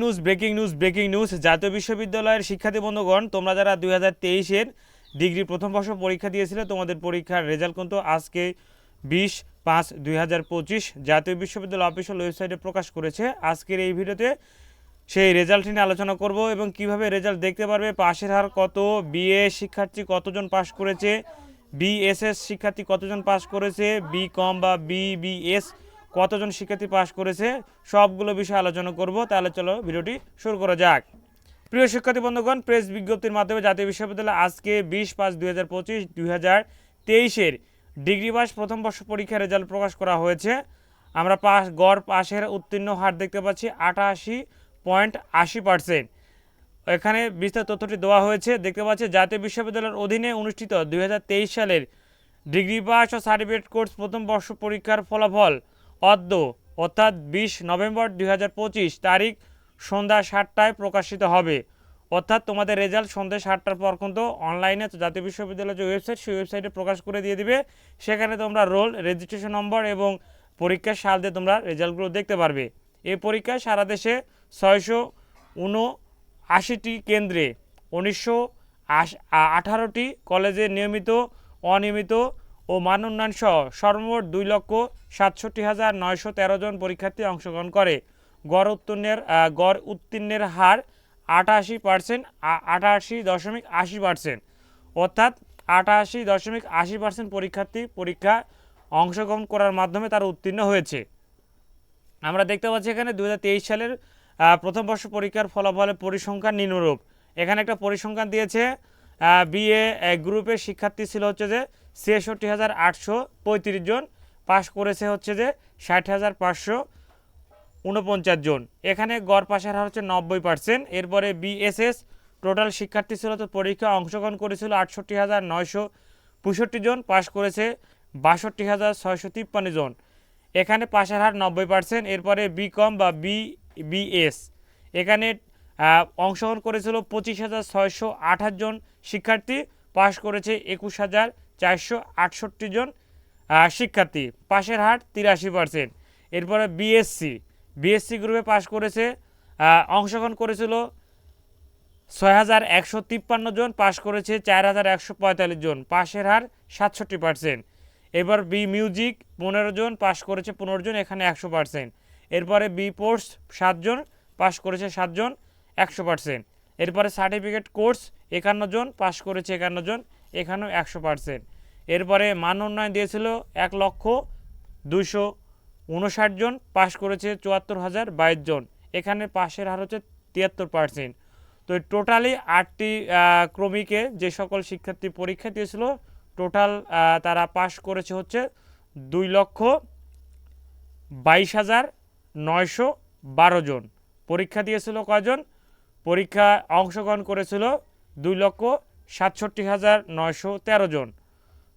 News breaking news breaking news জাতীয় বিশ্ববিদ্যালয়ের শিক্ষার্থী বন্ধুগণ, তোমরা যারা দুই হাজার তেইশের ডিগ্রি প্রথম বর্ষ পরীক্ষা দিয়েছিলে, তোমাদের পরীক্ষার রেজাল্ট কিন্তু আজকে বিশ পাঁচ দুই হাজার পঁচিশ জাতীয় বিশ্ববিদ্যালয় অফিসিয়াল ওয়েবসাইটে প্রকাশ করেছে। আজকের এই ভিডিওতে সেই রেজাল্ট নিয়ে আলোচনা করব এবং কীভাবে রেজাল্ট দেখতে পারবে, পাশের হার কত বিএ শিক্ষার্থী কতজন পাশ করেছে বিএসএস শিক্ষার্থী কতজন পাশ করেছে বি কম বা বিবিএস কতজন শিক্ষার্থী পাশ করেছে, সবগুলো বিষয়ে আলোচনা করব। তাহলে চলো ভিডিওটি শুরু করা যাক। প্রিয় শিক্ষার্থী বন্ধুগণ, প্রেস বিজ্ঞপ্তির মাধ্যমে জাতীয় বিশ্ববিদ্যালয় আজকে বিশ পাঁচ দুই হাজার পঁচিশ, দুই হাজার তেইশের ডিগ্রি পাস প্রথম বর্ষ পরীক্ষার রেজাল্ট প্রকাশ করা হয়েছে। আমরা পাস গড় পাশের উত্তীর্ণ হার দেখতে পাচ্ছি আটাশি পয়েন্ট আশি পার্সেন্ট। এখানে বিস্তারিত তথ্যটি দেওয়া হয়েছে। দেখতে পাচ্ছি জাতীয় বিশ্ববিদ্যালয়ের অধীনে অনুষ্ঠিত দুই হাজার তেইশ সালের ডিগ্রি পাস ও সার্টিফিকেট কোর্স প্রথম বর্ষ পরীক্ষার ফলাফল অদ্য, অর্থাৎ বিশ নভেম্বর দুই হাজার পঁচিশ তারিখ সন্ধ্যা সাতটায় প্রকাশিত হবে। অর্থাৎ তোমাদের রেজাল্ট সন্ধ্যা সাতটার পর কিন্তু অনলাইনে জাতীয় বিশ্ববিদ্যালয়ের যে ওয়েবসাইট সেই ওয়েবসাইটে প্রকাশ করে দিয়ে দিবে। সেখানে তোমরা রোল রেজিস্ট্রেশন নম্বর এবং পরীক্ষার সাল দিয়ে তোমরা রেজাল্টগুলো দেখতে পারবে। এই পরীক্ষায় সারা দেশে ছয়শো আশিটি কেন্দ্রে, উনিশশো আঠারোটি কলেজে নিয়মিত, অনিয়মিত ও মান উন্নয়ন সহ সর্বমোট দুই লক্ষ সাতষট্টি হাজার নয়শো তেরো জন পরীক্ষার্থী অংশগ্রহণ করে। গড় উত্তীর্ণের গড় উত্তীর্ণের হার আটাশি পার্সেন্ট আটাশি দশমিক আশি পার্সেন্ট। অর্থাৎ আটাশি দশমিক আশি পার্সেন্ট পরীক্ষার্থী পরীক্ষা অংশগ্রহণ করার মাধ্যমে তারা উত্তীর্ণ হয়েছে। আমরা দেখতে পাচ্ছি এখানে দু হাজার তেইশ সালের প্রথম বর্ষ পরীক্ষার ফলাফলের পরিসংখ্যান নিম্নরূপ। এখানে একটা পরিসংখ্যান দিয়েছে বিএ গ্রুপের শিক্ষার্থী ছিল হচ্ছে যে ছেষট্টি হাজার আটশো পঁয়ত্রিশ জন, পাশ করেছে হচ্ছে যে ষাট হাজার পাঁচশো উনপঞ্চাশ জন। এখানে গড় পাশের হার হচ্ছে নব্বই পার্সেন্ট এরপরে বিএসএস টোটাল শিক্ষার্থী ছিল তো পরীক্ষা অংশগ্রহণ করেছিল আটষট্টি হাজার নয়শো পঁয়ষট্টি জন, পাশ করেছে বাষট্টি হাজার ছয়শো তিপ্পান্ন জন। এখানে পাশের হার নব্বই পার্সেন্ট এরপরে বিকম বা বি বিএস এখানে অংশগ্রহণ করেছিল পঁচিশ হাজার ছয়শো আঠাশ জন শিক্ষার্থী, পাশ করেছে একুশ হাজার চারশো আটষট্টি জন শিক্ষার্থী। পাশের হার তিরাশি পার্সেন্ট। এরপরে বিএসসি বিএসসি গ্রুপে পাশ করেছে অংশগ্রহণ করেছিল ছয় হাজার একশো তিপ্পান্ন জন, পাশ করেছে চার হাজার একশো পঁয়তাল্লিশ জন। পাশের হার সাতষট্টি পার্সেন্ট। এবার বি মিউজিক পনেরো জন, পাশ করেছে পনেরো জন, এখানে একশো পার্সেন্ট। এরপরে বি পোর্টস সাতজন পাশ করেছে সাতজন একশো পার্সেন্ট। এরপরে সার্টিফিকেট কোর্স একান্ন জন, পাশ করেছে একান্ন জন, এখানেও একশো পার্সেন্ট। এরপরে মান উন্নয়ন দিয়েছিল এক লক্ষ দুশো উনষাট জন, পাশ করেছে চুয়াত্তর হাজার বাইশ জন। এখানে পাশের হার হচ্ছে তিয়াত্তর পার্সেন্ট। তো টোটালি আটটি ক্রমিকে যে সকল শিক্ষার্থী পরীক্ষা দিয়েছিল, টোটাল তারা পাশ করেছে হচ্ছে দুই লক্ষ বাইশ হাজার নয়শো বারো জন। পরীক্ষা দিয়েছিল কয়জন? পরীক্ষা অংশগ্রহণ করেছিল দুই লক্ষ সাতষট্টি হাজার নয়শো তেরো জন।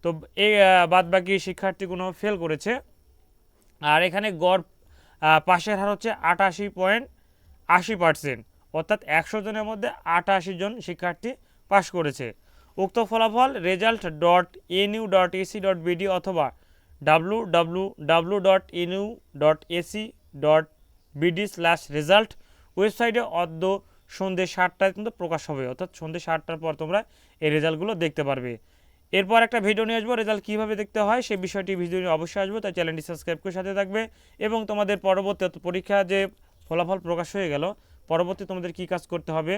তো এই বাদ বাকি শিক্ষার্থীগুলো ফেল করেছে। আর এখানে গড় পাশের হার হচ্ছে আটাশি পয়েন্ট আশি পার্সেন্ট। অর্থাৎ একশো জনের মধ্যে আটাশি জন শিক্ষার্থী পাশ করেছে। উক্ত ফলাফল result dot NU dot AC dot BD অথবা W W W dot NU dot AC dot BD slash result ওয়েবসাইটে অদ্য সন্ধ্যে সাতটায় কিন্তু প্রকাশ হবে, অর্থাৎ সন্ধ্যে সাতটার পর তোমরা এই রেজাল্টগুলো দেখতে পারবে। এরপর একটা ভিডিও নিয়ে আসব, রেজাল্ট কীভাবে দেখতে হয় সেই বিষয়টি ভিডিও নিয়ে অবশ্যই আসব, তাই চ্যানেলটি সাবস্ক্রাইব করে সাথে থাকবে। এবং তোমাদের পরবর্তী পরীক্ষা যে ফলাফল প্রকাশ হয়ে গেল, পরবর্তী তোমাদের কী কাজ করতে হবে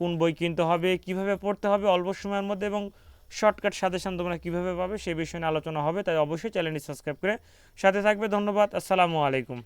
কোন বই কিনতে হবে, কীভাবে পড়তে হবে, অল্প সময়ের মধ্যে এবং শর্টকাট সাজেশন তোমরা কীভাবে পাবে সেই বিষয়ে আলোচনা হবে, তাই অবশ্যই চ্যানেলটি সাবস্ক্রাইব করে সাথে থাকবে। ধন্যবাদ, আসসালামু আলাইকুম।